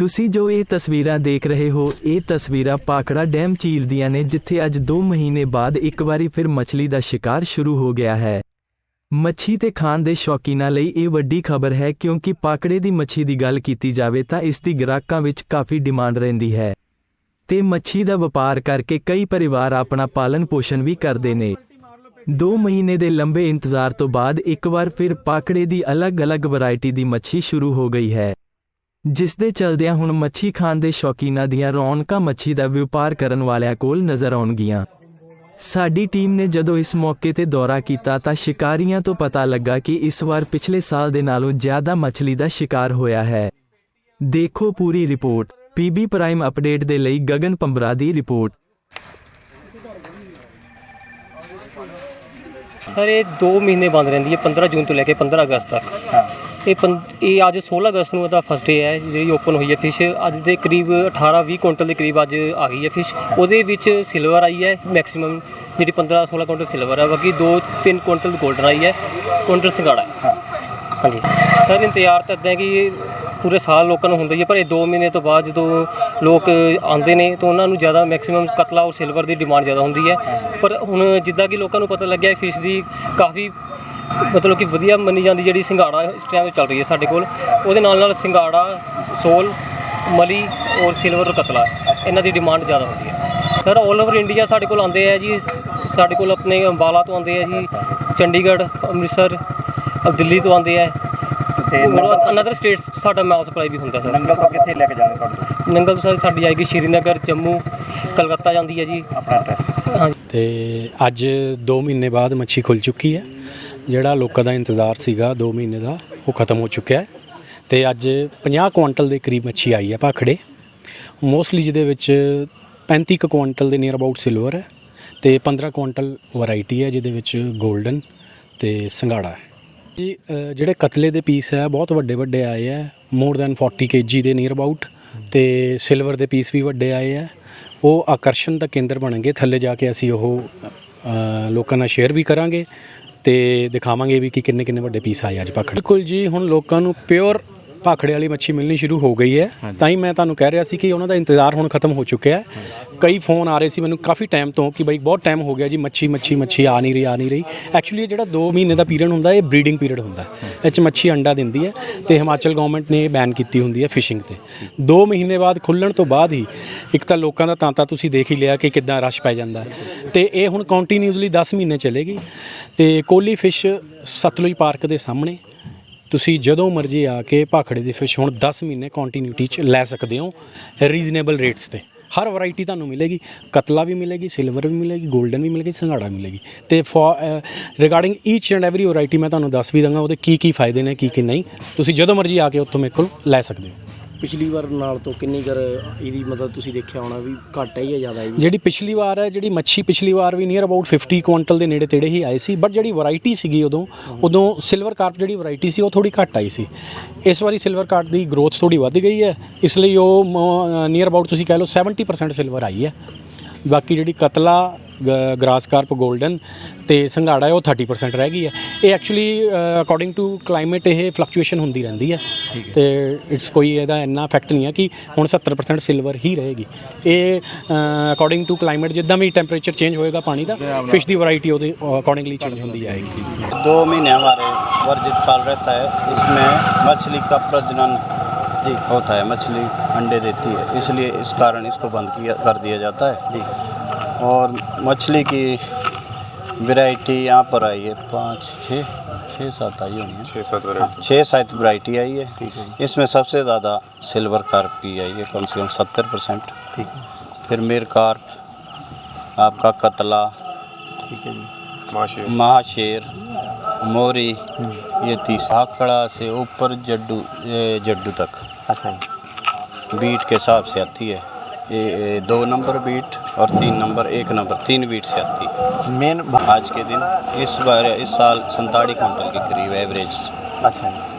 ਤੁਸੀਂ ਜੋ ਇਹ ਤਸਵੀਰਾਂ ਦੇਖ ਰਹੇ ਹੋ, ਇਹ ਤਸਵੀਰਾਂ ਪਾਖੜਾ ਡੈਮ ਝੀਲ ਦੀਆਂ ਨੇ, ਜਿੱਥੇ ਅੱਜ 2 ਮਹੀਨੇ ਬਾਅਦ ਇੱਕ ਵਾਰੀ ਫਿਰ ਮੱਛਲੀ ਦਾ ਸ਼ਿਕਾਰ ਸ਼ੁਰੂ ਹੋ ਗਿਆ ਹੈ। ਮੱਛੀ ਤੇ ਖਾਣ ਦੇ ਸ਼ੌਕੀਨਾਂ ਲਈ ਇਹ ਵੱਡੀ ਖਬਰ ਹੈ, ਕਿਉਂਕਿ ਪਾਕੜੇ ਦੀ ਮੱਛੀ ਦੀ ਗੱਲ ਕੀਤੀ ਜਾਵੇ ਤਾਂ ਇਸ ਦੀ ਗ੍ਰਾਹਕਾਂ ਵਿੱਚ ਕਾਫੀ ਡਿਮਾਂਡ ਰਹਿੰਦੀ ਹੈ। ਤੇ ਮੱਛੀ ਦਾ ਵਪਾਰ ਕਰਕੇ ਕਈ ਪਰਿਵਾਰ ਆਪਣਾ ਪਾਲਣ ਪੋਸ਼ਣ ਵੀ ਕਰਦੇ ਨੇ। 2 ਮਹੀਨੇ ਦੇ ਲੰਬੇ ਇੰਤਜ਼ਾਰ ਤੋਂ ਬਾਅਦ ਇੱਕ ਵਾਰ ਫਿਰ ਪਾਕੜੇ ਦੀ ਅਲੱਗ-ਅਲੱਗ ਵੈਰਾਈਟੀ ਦੀ ਮੱਛੀ ਸ਼ੁਰੂ ਹੋ ਗਈ ਹੈ। ਜਿਸ ਦੇ ਚਲਦਿਆਂ ਹੁਣ ਮੱਛੀ ਖਾਣ ਦੇ ਸ਼ੌਕੀਨਾਂ ਦੀਆਂ ਰੌਣਕਾਂ ਮੱਛੀ ਦਾ ਵਪਾਰ ਕਰਨ ਵਾਲਿਆਂ ਕੋਲ ਨਜ਼ਰ ਆਉਣਗੀਆਂ। ਸਾਡੀ ਟੀਮ ਨੇ ਜਦੋਂ ਇਸ ਮੌਕੇ ਤੇ ਦੌਰਾ ਕੀਤਾ ਤਾਂ ਸ਼ਿਕਾਰੀਆਂ ਤੋਂ ਪਤਾ ਲੱਗਾ ਕਿ ਇਸ ਵਾਰ ਪਿਛਲੇ ਸਾਲ ਦੇ ਨਾਲੋਂ ਜ਼ਿਆਦਾ ਮੱਛਲੀ ਦਾ ਸ਼ਿਕਾਰ ਹੋਇਆ ਹੈ। ਦੇਖੋ ਪੂਰੀ ਰਿਪੋਰਟ। ਪੀਬੀ ਪ੍ਰਾਈਮ ਅਪਡੇਟ ਦੇ ਲਈ ਗਗਨ ਪੰਬਰਾ ਦੀ ਰਿਪੋਰਟ। ਸਰ ਇਹ 2 ਮਹੀਨੇ ਬੰਦ ਰਹਿੰਦੀ ਹੈ 15 ਜੂਨ ਤੋਂ ਲੈ ਕੇ 15 ਅਗਸਤ ਤੱਕ। ਇਹ ਪੰ- ਇਹ ਅੱਜ 16 ਅਗਸਤ ਨੂੰ ਇਹਦਾ ਫਸਟ ਡੇ ਹੈ ਜਿਹੜੀ ਓਪਨ ਹੋਈ ਹੈ ਫਿਸ਼ ਅੱਜ ਦੇ ਕਰੀਬ 18 20 ਕੁਇੰਟਲ ਦੇ ਕਰੀਬ ਅੱਜ ਆ ਗਈ ਹੈ ਫਿਸ਼ ਉਹਦੇ ਵਿੱਚ ਸਿਲਵਰ ਆਈ ਹੈ ਮੈਕਸਿਮਮ ਜਿਹੜੀ 15 16 ਕੁਇੰਟਲ ਸਿਲਵਰ ਹੈ ਬਾਕੀ 2 3 ਕੁਇੰਟਲ 골ਡਨ ਆਈ ਹੈ ਕੁਇੰਟਲ ਸਿੰਗਾੜਾ ਹੈ। ਹਾਂਜੀ। ਸਰ ਇੰਤਜ਼ਾਰ ਤਾਂ ਇੱਦਾਂ ਕਿ ਪੂਰੇ ਸਾਲ ਲੋਕਾਂ ਨੂੰ ਹੁੰਦਾ ਹੀ ਹੈ ਪਰ ਇਹ 2 ਮਹੀਨੇ ਤੋਂ ਬਾਅਦ ਜਦੋਂ ਲੋਕ ਆਉਂਦੇ ਨੇ ਤਾਂ ਉਹਨਾਂ ਨੂੰ ਜ਼ਿਆਦਾ ਮੈਕਸਿਮਮ ਕਤਲਾ ਔਰ ਸਿਲਵਰ ਦੀ ਡਿਮਾਂਡ ਜ਼ਿਆਦਾ ਹੁੰਦੀ ਹੈ। ਪਰ ਹੁਣ ਜਿੱਦਾਂ ਕਿ ਲੋਕਾਂ ਨੂੰ ਪਤਾ ਲੱਗਿਆ ਫਿਸ਼ ਦੀ ਕਾਫੀ ਮਤਲਬ ਕਿ ਵਧੀਆ ਮੰਨੀ ਜਾਂਦੀ ਜਿਹੜੀ ਸਿੰਗਾੜਾ ਇਸ ਟਾਈਮ ਚੱਲ ਰਹੀ ਹੈ ਸਾਡੇ ਕੋਲ ਉਹਦੇ ਨਾਲ ਨਾਲ ਸਿੰਗਾੜਾ ਸੋਲ ਮਲੀ ਔਰ ਸਿਲਵਰ ਕਤਲਾ ਇਹਨਾਂ ਦੀ ਡਿਮਾਂਡ ਜ਼ਿਆਦਾ ਹੁੰਦੀ ਹੈ। ਸਰ 올 ਓਵਰ ਇੰਡੀਆ ਸਾਡੇ ਕੋਲ ਆਉਂਦੇ ਆ ਜੀ ਸਾਡੇ ਕੋਲ ਆਪਣੇ ਅੰਬਾਲਾ ਤੋਂ ਆਉਂਦੇ ਆ ਜੀ ਚੰਡੀਗੜ੍ਹ ਅੰਮ੍ਰਿਤਸਰ ਦਿੱਲੀ ਤੋਂ ਆਉਂਦੇ ਆ। ਤੇ ਅਨਦਰ ਸਟੇਟਸ ਸਾਡਾ ਮਾਲ ਸਪਲਾਈ ਵੀ ਹੁੰਦਾ ਸਰ ਨੰਗਲ ਤੋਂ ਕਿੱਥੇ ਲੈ ਕੇ ਜਾਣਾ ਤੁਹਾਨੂੰ ਨੰਗਲ ਤੋਂ ਸਰ ਸਾਡੀ ਆਏਗੀ ਸ਼੍ਰੀਨਗਰ ਜੰਮੂ ਕਲਕੱਤਾ ਜਾਂਦੀ ਹੈ ਜੀ। ਆਪਣਾ ਐਡਰੈਸ ਹਾਂਜੀ। ਤੇ ਅੱਜ 2 ਮਹੀਨੇ ਬਾਅਦ ਮੱਛੀ ਖੁੱਲ ਚੁੱਕੀ ਹੈ। ਜਿਹੜਾ ਲੋਕਾਂ ਦਾ ਇੰਤਜ਼ਾਰ ਸੀਗਾ 2 ਮਹੀਨੇ ਦਾ, ਉਹ ਖਤਮ ਹੋ ਚੁੱਕਿਆ ਹੈ। ਤੇ ਅੱਜ 50 ਕੁਆਂਟਲ ਦੇ ਕਰੀਬ ਮੱਛੀ ਆਈ ਹੈ ਭਾਖੜੇ। ਮੋਸਟਲੀ ਜਿਹਦੇ ਵਿੱਚ 35 ਕੁ ਕੁਆਂਟਲ ਦੇ ਨੀਅਰ ਅਬਾਊਟ ਸਿਲਵਰ ਹੈ ਤੇ 15 ਕੁਆਂਟਲ ਵੈਰਾਈਟੀ ਹੈ, ਜਿਹਦੇ ਵਿੱਚ 골ਡਨ ਤੇ ਸੰਘਾੜਾ ਹੈ। ਜੀ ਜਿਹੜੇ ਕਤਲੇ ਦੇ ਪੀਸ ਹੈ, ਬਹੁਤ ਵੱਡੇ ਵੱਡੇ ਆਏ ਹੈ। ਮੋਰ ਦੈਨ 40 ਕੇਜੀ ਦੇ ਨੀਅਰ ਅਬਾਊਟ ਤੇ ਸਿਲਵਰ ਦੇ ਪੀਸ ਵੀ ਵੱਡੇ ਆਏ ਹੈ। ਉਹ ਆਕਰਸ਼ਣ ਦਾ ਕੇਂਦਰ ਬਣਨਗੇ ਥੱਲੇ ਜਾ ਕੇ ਅਸੀਂ ਉਹ ਲੋਕਾਂ ਨਾਲ ਸ਼ੇਅਰ ਵੀ ਕਰਾਂਗੇ। ਤੇ ਦਿਖਾਵਾਂਗੇ ਵੀ ਕਿ ਕਿੰਨੇ ਕਿੰਨੇ ਵੱਡੇ ਪੀਸ ਆਏ ਅੱਜ ਭਾਖੜੇ। ਬਿਲਕੁਲ ਜੀ ਹੁਣ ਲੋਕਾਂ ਨੂੰ ਪਿਓਰ ਭਾਖੜੇ ਵਾਲੀ ਮੱਛੀ ਮਿਲਣੀ ਸ਼ੁਰੂ ਹੋ ਗਈ ਹੈ। ਤਾਂ ਹੀ ਮੈਂ ਤੁਹਾਨੂੰ ਕਹਿ ਰਿਹਾ ਸੀ ਕਿ ਉਹਨਾਂ ਦਾ ਇੰਤਜ਼ਾਰ ਹੁਣ ਖਤਮ ਹੋ ਚੁੱਕਿਆ ਹੈ। ਕਈ ਫੋਨ ਆ ਰਹੇ ਸੀ ਮੈਨੂੰ ਕਾਫੀ ਟਾਈਮ ਤੋਂ ਕਿ ਬਈ ਬਹੁਤ ਟਾਈਮ ਹੋ ਗਿਆ ਜੀ ਮੱਛੀ ਮੱਛੀ ਮੱਛੀ ਆ ਨਹੀਂ ਰਹੀ ਆ ਨਹੀਂ ਰਹੀ। ਐਕਚੁਅਲੀ ਜਿਹੜਾ 2 ਮਹੀਨੇ ਦਾ ਪੀਰੀਅਡ ਹੁੰਦਾ ਇਹ ਬਰੀਡਿੰਗ ਪੀਰੀਅਡ ਹੁੰਦਾ ਇਹ 'ਚ ਮੱਛੀ ਅੰਡਾ ਦਿੰਦੀ ਹੈ ਤੇ ਹਿਮਾਚਲ ਗਵਰਨਮੈਂਟ ਨੇ ਇਹ ਬੈਨ ਕੀਤੀ ਹੁੰਦੀ ਹੈ ਫਿਸ਼ਿੰਗ ਤੇ। 2 ਮਹੀਨੇ ਬਾਅਦ ਖੁੱਲਣ ਤੋਂ ਬਾਅਦ ਹੀ ਇੱਕ ਤਾਂ ਲੋਕਾਂ ਦਾ ਤਾਂ ਤੁਸੀਂ ਦੇਖ ਹੀ ਲਿਆ ਕਿ ਕਿੱਦਾਂ ਰਸ਼ ਪੈ ਜਾਂਦਾ। ਹੈ। ਤੇ ਇਹ ਹੁਣ ਕੰਟੀਨਿਊਸਲੀ 10 ਮਹੀਨੇ ਚੱਲੇਗੀ। ਤੇ ਕੋਲੀ ਫਿਸ਼ ਸਤਲੁਜ ਪਾਰਕ ਦੇ ਸਾਹਮਣੇ, ਤੁਸੀਂ ਜਦੋਂ ਮਰਜ਼ੀ ਆ ਕੇ ਭਾਖੜੇ ਦੀ ਫਿਸ਼ ਹੁਣ 10 ਮਹੀਨੇ ਕੰਟੀਨਿਊਟੀ ਚ ਲੈ ਸਕਦੇ ਹੋ ਰੀਜ਼ਨੇਬਲ ਰੇਟਸ ਤੇ। ਹਰ ਵੈਰਾਈਟੀ ਤੁਹਾਨੂੰ ਮਿਲੇਗੀ, ਕਤਲਾ ਵੀ ਮਿਲੇਗੀ ਸਿਲਵਰ ਵੀ ਮਿਲੇਗੀ 골ਡਨ ਵੀ ਮਿਲੇਗੀ, ਸੰਘਾੜਾ ਵੀ ਮਿਲੇਗੀ। ਤੇ regarding each and every variety ਮੈਂ ਤੁਹਾਨੂੰ ਦੱਸ ਵੀ ਦਾਂਗਾ ਉਹਦੇ ਕੀ ਕੀ ਫਾਇਦੇ ਨੇ, ਕੀ ਕੀ ਨਹੀਂ। ਤੁਸੀਂ ਜਦੋਂ ਮਰਜ਼ੀ ਆ ਕੇ ਉੱਥੋਂ ਮੇਰੇ ਕੋਲ ਲੈ ਸਕਦੇ ਹੋ। ਪਿਛਲੀ ਵਾਰ ਨਾਲ ਤੋਂ ਕਿੰਨੀ ਕਰ ਇਹਦੀ ਮਤਲਬ ਤੁਸੀਂ ਦੇਖਿਆ ਹੋਣਾ ਵੀ ਘੱਟ ਹੈ ਜਾਂ ਜ਼ਿਆਦਾ ਹੈ ਜੀ ਜਿਹੜੀ ਪਿਛਲੀ ਵਾਰ ਹੈ ਜਿਹੜੀ ਮੱਛੀ ਪਿਛਲੀ ਵਾਰ ਵੀ ਨੀਅਰ ਅਬਾਊਟ 50 ਕੁਇੰਟਲ ਦੇ ਨੇੜੇ ਤੇੜੇ ਹੀ ਆਏ ਸੀ ਬਟ ਜਿਹੜੀ ਵੈਰਾਈਟੀ ਸੀਗੀ ਉਦੋਂ ਉਦੋਂ ਸਿਲਵਰ ਕਾਰਪ ਜਿਹੜੀ ਵੈਰਾਈਟੀ ਸੀ ਉਹ ਥੋੜੀ ਘੱਟ ਆਈ ਸੀ। ਇਸ ਵਾਰੀ ਸਿਲਵਰ ਕਾਰਪ ਦੀ ਗਰੋਥ ਥੋੜੀ ਵੱਧ ਗਈ ਹੈ ਇਸ ਲਈ ਉਹ ਨੀਅਰ ਅਬਾਊਟ ਤੁਸੀਂ ਕਹਿ ਲਓ 70% ਸਿਲਵਰ ਆਈ ਹੈ। ਬਾਕੀ ਜਿਹੜੀ ਕਤਲਾ ਗ੍ਰਾਸ ਕਾਰਪ 골ਡਨ ਤੇ ਸੰਘਾੜਾ ਹੈ ਉਹ 30% ਰਹਿ ਗਈ ਹੈ। ਇਹ ਐਕਚੁਅਲੀ ਅਕੋਰਡਿੰਗ ਟੂ ਕਲਾਈਮੇਟ ਇਹ ਫਲਕਚੁਏਸ਼ਨ ਹੁੰਦੀ ਰਹਿੰਦੀ ਹੈ। ਤੇ ਇਟਸ ਕੋਈ ਇਹਦਾ ਇੰਨਾ ਇਫੈਕਟ ਨਹੀਂ ਹੈ ਕਿ ਹੁਣ 70% ਸਿਲਵਰ ਹੀ ਰਹੇਗੀ। ਇਹ ਅਕੋਰਡਿੰਗ ਟੂ ਕਲਾਈਮੇਟ ਜਿੱਦਾਂ ਵੀ ਟੈਂਪਰੇਚਰ ਚੇਂਜ ਹੋਏਗਾ ਪਾਣੀ ਦਾ ਫਿਸ਼ ਦੀ ਵੈਰਾਈਟੀ ਉਹਦੇ ਅਕੋਰਡਿੰਗਲੀ ਚੇਂਜ ਹੁੰਦੀ ਜਾएगी दो महीने हमारे वर्जित काल रहता है इसमें मछली का प्रजनन होता है मछली अंडे देती है इसलिए इस कारण इसको ਬੰਦ किया कर दिया जाता है और मछली की वैरायटी यहाँ पर आई है। पाँच छः छः सात आई होंगी। छः सात वैरायटी हाँ, छः सात वैरायटी आई है। इसमें सबसे ज़्यादा सिल्वर कार्प की आई है कम से कम सत्तर परसेंट। फिर मेर कार्प आपका कतला महाशेर मोरी ये तीस। आकड़ा से ऊपर जड्डू जड्डू तक। बीट के हिसाब से आती है। ये दो नंबर बीट। और तीन नंबर एक नंबर तीन बीट से आती है मेन आज के दिन इस बार इस साल संताड़ी क्विंटल के करीब एवरेज अच्छा